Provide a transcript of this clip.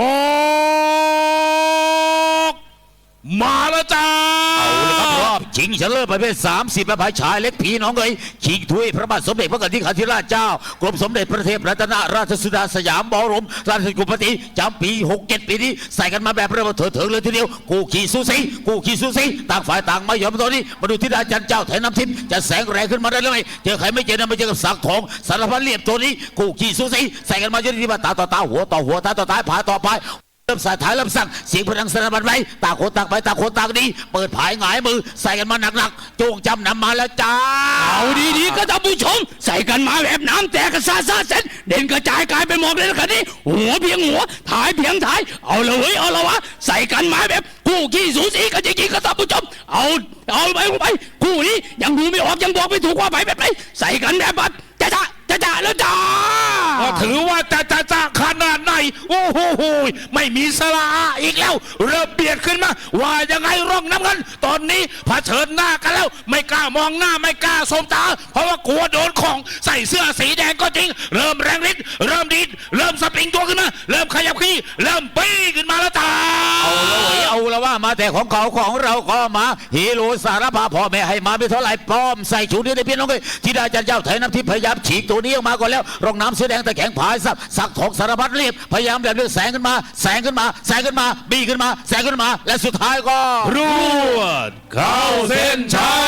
ออกมา แล้วจ้าเอาละครับรอบชิงชนะเลิศประเภท 30ประภาชายเล็กพี่น้องเอ๋ยชิงถ้วยพระบาทสมเด็จพระกนิษฐาธิราชเจ้ากรมสมเด็จพระเทพรัตนราชสุดาสยามบรมราชกุมปติจำปี67ปีนี้ใส่กันมาแบบเริ่มเถิดเถิงเลยทีเดียวกูขี่สู้สีกูขี่สู้สีต่างฝ่ายต่างไม่ยอมตัวนี้มาดูที่ดาจันเจ้าไทยน้ำทิพย์จะแสงแรงขึ้นมาได้หรือไม่เจอใครไม่เจอนะไม่เจอกับสักทองสารพัดเหลี่ยมตัวนี้กูขี่สู้สีใส่กันมาจนที่ว่าตาต่อตาหัวต่อหัวตาต่อตาผาต่อผาย เริ่มสายถ่ายเริ่มสั่งเสียงพลังสนับสนุนไว้ต่างคนต่างไปต่างคนต่างดี เปิดผายหงายมือ ใส่กันมาหนักๆโจงจำนำมาแล้วจ้าเอาดีๆก็ท่านผู้ชม ใส่กันมาแบบน้ำแตกกระซาซาเส้นเด่นกระจายกลายเป็นหมอกเลยนะคันนี้หัวเพียงหัวถ่ายเพียงถ่าย เอาละเว้ยเอาละวะใส่กันมาแบบคู่ขี้สูสีกันจริงๆก็ท่านผู้ชม เอาเอาไปเอาไปคู่นี้ยังดูไม่ออกยังบอกไม่ถูกว่าไปแบบไหนใส่กันแบบว่าจ้าจ้าจ้าจ้าแล้วจ้าก็ถือว่าจะจะจะขนาดไหน โอ้โหไม่มีสลาอีกแล้ว เริ่มเบียดขึ้นมา ว่ายังไงร่องน้ำเงิน ตอนนี้เผชิญหน้ากันแล้ว ไม่กล้ามองหน้าไม่กล้าสมตา เพราะว่ากลัวโดนของใส่เสื้อสีแดงก็จริง เริ่มแรงฤทธิ์เริ่มดีดเริ่มสปริงตัวขึ้นมา เริ่มขยับขี้เริ่มปี้ขึ้นมาแล้วจ้า มาแต่ของเขาของเราก็มาฮีโร่สารภาพ่อแม่ให้มาไม่เท่าไหร่ป้อมใส่ชูนี้ในพี่น้องเลยที่ได้จันเจ้าไทยน้ำทิพย์พยายามฉีกตัวนี้ออกมาก่อนแล้วรองน้ำเสื้อแดงตะแข็งผายสับสักทองสารพัดเรียบพยายามแบบเลือแสงขึ้นมา แสงขึ้นมา แสงขึ้นมา บีขึ้นมา แสงขึ้นมา และสุดท้ายก็รวดเข้าเส้นชัย